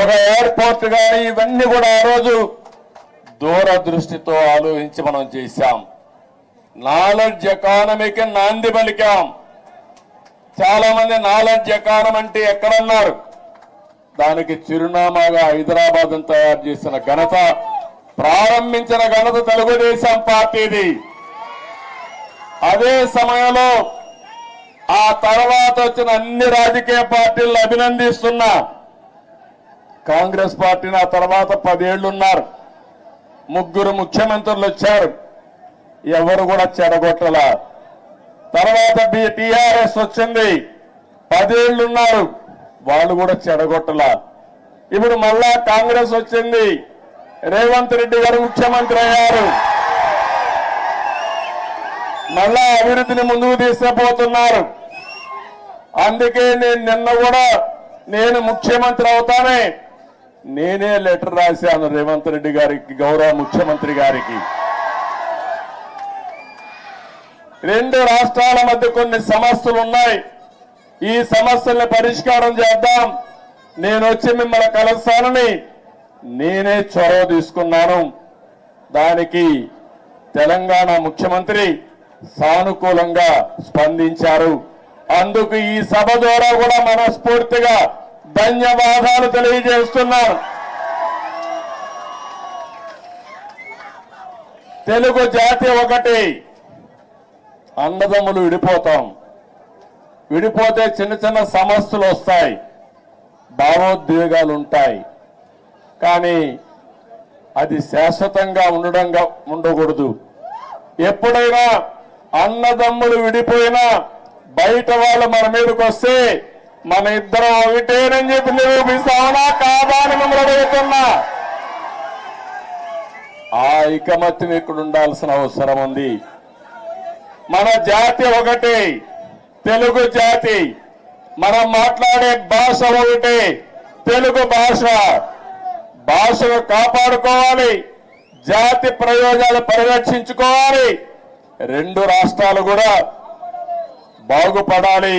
ఒక ఎయిర్పోర్ట్ కానీ ఇవన్నీ కూడా ఆ రోజు దూరదృష్టితో ఆలోచించి మనం చేశాం. నాలెడ్జ్ ఎకానమీకి నాంది పలికాం. చాలా మంది నాలెడ్జ్ ఎకానమీ అంటే ఎక్కడన్నారు? దానికి చిరునామాగా హైదరాబాద్ తయారు చేసిన ఘనత ప్రారంభించిన ఘనత తెలుగుదేశం పార్టీది. అదే సమయంలో ఆ తర్వాత వచ్చిన అన్ని రాజకీయ పార్టీలను అభినందిస్తున్నా. కాంగ్రెస్ పార్టీ నా తర్వాత పదేళ్ళున్నారు. ముగ్గురు ముఖ్యమంత్రులు వచ్చారు. ఎవరు కూడా చెడగొట్టల. తర్వాత టిఆర్ఎస్ వచ్చింది. పదేళ్ళున్నారు. వాళ్ళు కూడా చెడగొట్టల. ఇప్పుడు మళ్ళా కాంగ్రెస్ వచ్చింది. రేవంత్ రెడ్డి గారు ముఖ్యమంత్రి అయ్యారు. మళ్ళా అభివృద్ధిని ముందుకు తీసుకుపోతున్నారు. అందుకే నేను నిన్న కూడా నేను ముఖ్యమంత్రి అవుతానే నేనే లెటర్ రాశాను రేవంత్ రెడ్డి గారికి గౌరవ ముఖ్యమంత్రి గారికి. రెండు రాష్ట్రాల మధ్య కొన్ని సమస్యలు ఉన్నాయి. ఈ సమస్యల్ని పరిష్కారం చేద్దాం. నేను వచ్చి మిమ్మల్ని కలుస్తానని నేనే చొరవ తీసుకున్నాను. దానికి తెలంగాణ ముఖ్యమంత్రి సానుకూలంగా స్పందించారు. అందుకు ఈ సభ ద్వారా కూడా మనస్ఫూర్తిగా ధన్యవాదాలు తెలియజేస్తున్నాను. తెలుగు జాతి ఒకటి. అన్నదమ్ములు విడిపోతాం. విడిపోతే చిన్న చిన్న సమస్యలు వస్తాయి. భావోద్వేగాలు ఉంటాయి కానీ అది శాశ్వతంగా ఉండడంగా ఉండకూడదు. ఎప్పుడైనా అన్నదమ్ములు విడిపోయినా బయట వాళ్ళు మన మీదకి వస్తే మన ఇద్దరం ఒకటేనని చెప్పి నిరూపిస్తామనా కాదా అని మిమ్మల్ని అడుగుతున్నా ఆ ఐకమత్యం ఇక్కడ ఉండాల్సిన అవసరం ఉంది. మన జాతి ఒకటి తెలుగు జాతి. మనం మాట్లాడే భాష ఒకటి తెలుగు భాష. భాషను కాపాడుకోవాలి జాతి ప్రయోజనాలు పరిరక్షించుకోవాలి. రెండు రాష్ట్రాలు కూడా బాగుపడాలి.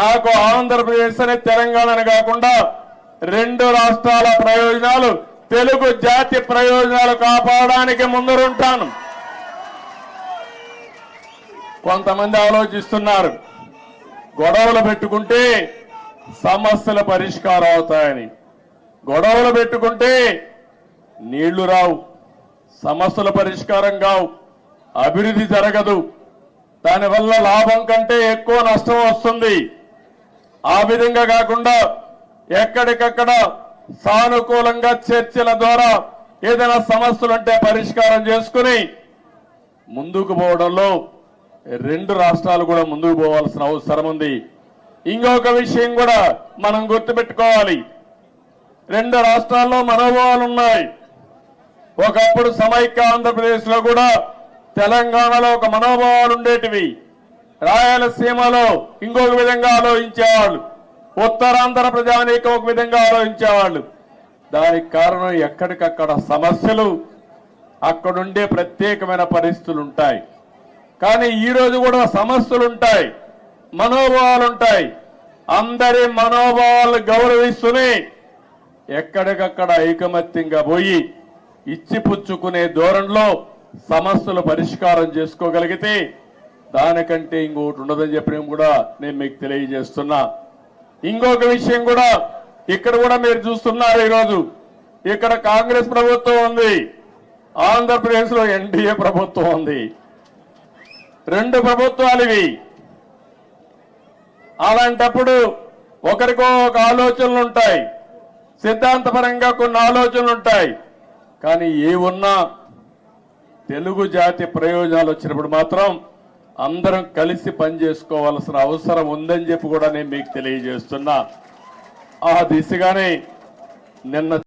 నాకు ఆంధ్రప్రదేశ్ అనే తెలంగాణని కాకుండా రెండు రాష్ట్రాల ప్రయోజనాలు తెలుగు జాతి ప్రయోజనాలు కాపాడడానికి ముందరుంటాను. కొంతమంది ఆలోచిస్తున్నారు గొడవలు పెట్టుకుంటే సమస్యల పరిష్కారం అవుతాయని. గొడవలు పెట్టుకుంటే నీళ్ళు రావు సమస్యల పరిష్కారం కావు అభివృద్ధి జరగదు. దానివల్ల లాభం కంటే ఎక్కువ నష్టం వస్తుంది. ఆ విధంగా కాకుండా ఎక్కడికక్కడ సానుకూలంగా చర్చల ద్వారా ఏదైనా సమస్యలుంటే పరిష్కారం చేసుకుని ముందుకు పోవడంలో రెండు రాష్ట్రాలు కూడా ముందుకు పోవాల్సిన అవసరం ఉంది. ఇంకొక విషయం కూడా మనం గుర్తుపెట్టుకోవాలి. రెండు రాష్ట్రాల్లో మనోభావాలు ఉన్నాయి ఒకప్పుడు సమైక్య ఆంధ్రప్రదేశ్లో కూడా తెలంగాణలో ఒక మనోభావాలు ఉండేటివి. రాయలసీమలో ఇంకొక విధంగా ఆలోచించేవాళ్ళు. ఉత్తరాంధ్ర ప్రజానీకం ఒక విధంగా ఆలోచించేవాళ్ళు. దానికి కారణం ఎక్కడికక్కడ సమస్యలు అక్కడుండే ప్రత్యేకమైన పరిస్థితులు ఉంటాయి కానీ ఈరోజు కూడా సమస్యలు ఉంటాయి మనోభావాలు ఉంటాయి అందరి మనోభావాలు గౌరవిస్తూనే ఎక్కడికక్కడ ఐకమత్యంగా పోయి ఇచ్చిపుచ్చుకునే ధోరణిలో సమస్యలు పరిష్కారం చేసుకోగలిగితే దానికంటే ఇంకోటి ఉండదని చెప్పడం కూడా నేను మీకు తెలియజేస్తున్నా. ఇంకొక విషయం కూడా ఇక్కడ కూడా మీరు చూస్తున్నారు ఈరోజు. ఇక్కడ కాంగ్రెస్ ప్రభుత్వం ఉంది. ఆంధ్రప్రదేశ్లో ఎన్డీఏ ప్రభుత్వం ఉంది. రెండు ప్రభుత్వాలు ఇవి. అలాంటప్పుడు ఒకరికో ఒక ఆలోచనలు ఉంటాయి. సిద్ధాంతపరంగా కొన్ని ఆలోచనలు ఉంటాయి. కానీ ఏ ఉన్నా తెలుగు జాతి ప్రయోజనాలు వచ్చినప్పుడు మాత్రం అందరం కలిసి పనిచేసుకోవాల్సిన అవసరం ఉందని చెప్పి కూడా నేను మీకు తెలియజేస్తున్నా. ఆ దిశగానే నిన్న